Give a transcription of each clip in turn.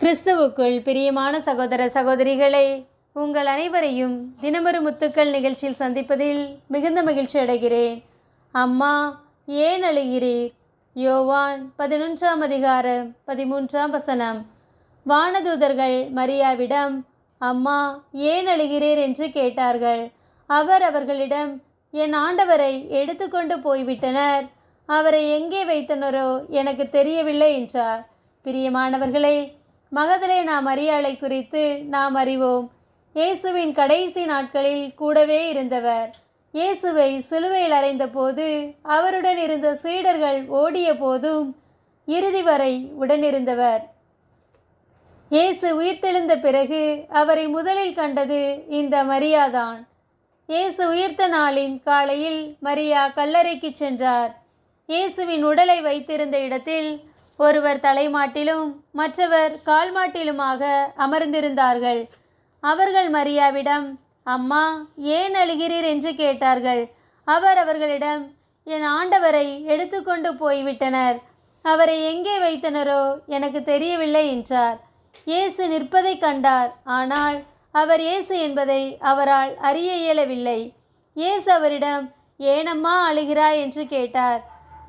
கிறிஸ்துவுக்குள் பிரியமான சகோதர சகோதரிகளை உங்கள் அனைவரையும் தினமொரு முத்துக்கள் நிகழ்ச்சியில் சந்திப்பதில் மிகுந்த மகிழ்ச்சி அடைகிறேன். அம்மா ஏன் அழுகிறீர்? யோவான் பதினொன்றாம் அதிகாரம் பதிமூன்றாம் வசனம். வானதூதர்கள் மரியாவிடம் அம்மா ஏன் அழுகிறீர் என்று கேட்டார்கள். அவர் அவர்களிடம் என் ஆண்டவரை எடுத்துக்கொண்டு போய்விட்டனர். அவரை எங்கே வைத்தனரோ எனக்கு தெரியவில்லை என்றார். பிரியமானவர்களே மகதலே நாம் அறியாளை குறித்து நாம் அறிவோம். இயேசுவின் கடைசி நாட்களில் கூடவே இருந்தவர். இயேசுவை சிலுவையில் அறைந்தபோது அவருடன் இருந்த சீடர்கள் ஓடிய போதும் இறுதி வரை உடனிருந்தவர். இயேசு உயிர்த்தெழுந்த பிறகு அவரை முதலில் கண்டது இந்த மரியாதான். இயேசு உயிர்த்த நாளின் காலையில் மரியா கல்லறைக்கு சென்றார். இயேசுவின் உடலை வைத்திருந்த இடத்தில் ஒருவர் தலைமாட்டிலும் மற்றவர் கால்மாட்டிலுமாக அமர்ந்திருந்தார்கள். அவர்கள் மரியாவிடம் அம்மா ஏன் அழுகிறீர்? என்று கேட்டார்கள். அவர் அவர்களிடம் என் ஆண்டவரை எடுத்துக்கொண்டு போய்விட்டனர். அவரை எங்கே வைத்தனரோ எனக்கு தெரியவில்லை என்றார். இயேசு நிற்பதைக் கண்டார். ஆனால் அவர் இயேசு என்பதை அவரால் அறிய இயலவில்லை. இயேசு அவரிடம் ஏனம்மா அழுகிறாய்? என்று கேட்டார்.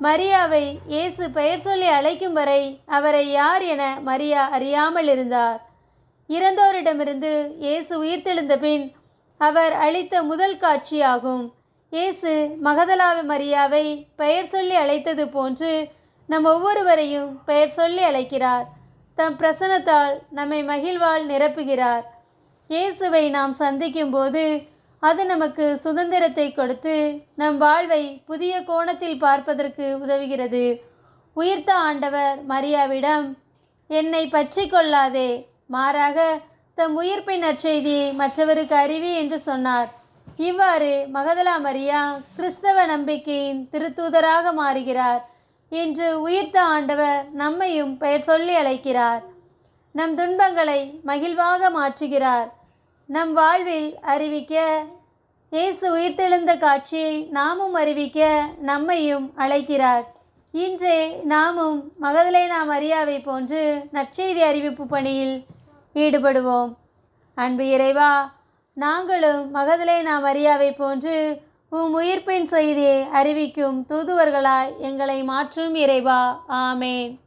மரியாவை இயேசு பெயர் சொல்லி அழைக்கும் வரை அவரை யார் என மரியா அறியாமல் இருந்தார். இறந்தோரிடமிருந்து இயேசு உயிர்த்தெழுந்த பின் அவர் அளித்த முதல் காட்சியாகும். இயேசு மகதலாவை மரியாவை பெயர் சொல்லி அழைத்தது போன்று நம் ஒவ்வொருவரையும் பெயர் சொல்லி அழைக்கிறார். தம் பிரசனத்தால் நம்மை மகிழ்வால் நிரப்புகிறார். இயேசுவை நாம் சந்திக்கும்போது அது நமக்கு சுதந்திரத்தை கொடுத்து நம் வாழ்வை புதிய கோணத்தில் பார்ப்பதற்கு உதவுகிறது. உயிர்த்த ஆண்டவர் மரியாவிடம் என்னை பற்றி கொள்ளாதே மாறாக தம் உயிர்ப்பின் நற்செய்தியை மற்றவருக்கு அறிவி என்று சொன்னார். இவ்வாறு மகதலா மரியா கிறிஸ்தவ நம்பிக்கையின் திருத்தூதராக மாறுகிறார் இன்று உயிர்த்த ஆண்டவர் நம்மையும் பெயர் சொல்லி அழைக்கிறார். நம் துன்பங்களை மகிழ்வாக மாற்றுகிறார். நம் வாழ்வில் அறிவிக்க இயேசு உயிர்த்தெழுந்த காட்சியை நாமும் அறிவிக்க நம்மையும் அழைக்கிறார். இன்றே நாமும் மகதலேனா மரியாவை போன்று நற்செய்தி அறிவிப்பு பணியில் ஈடுபடுவோம். அன்பு இறைவா நாங்களும் மகதலேனா மரியாவை போன்று உம் உயிர்ப்பின் செய்தியை அறிவிக்கும் தூதுவர்களாய் எங்களை மாற்றும் இறைவா. ஆமேன்.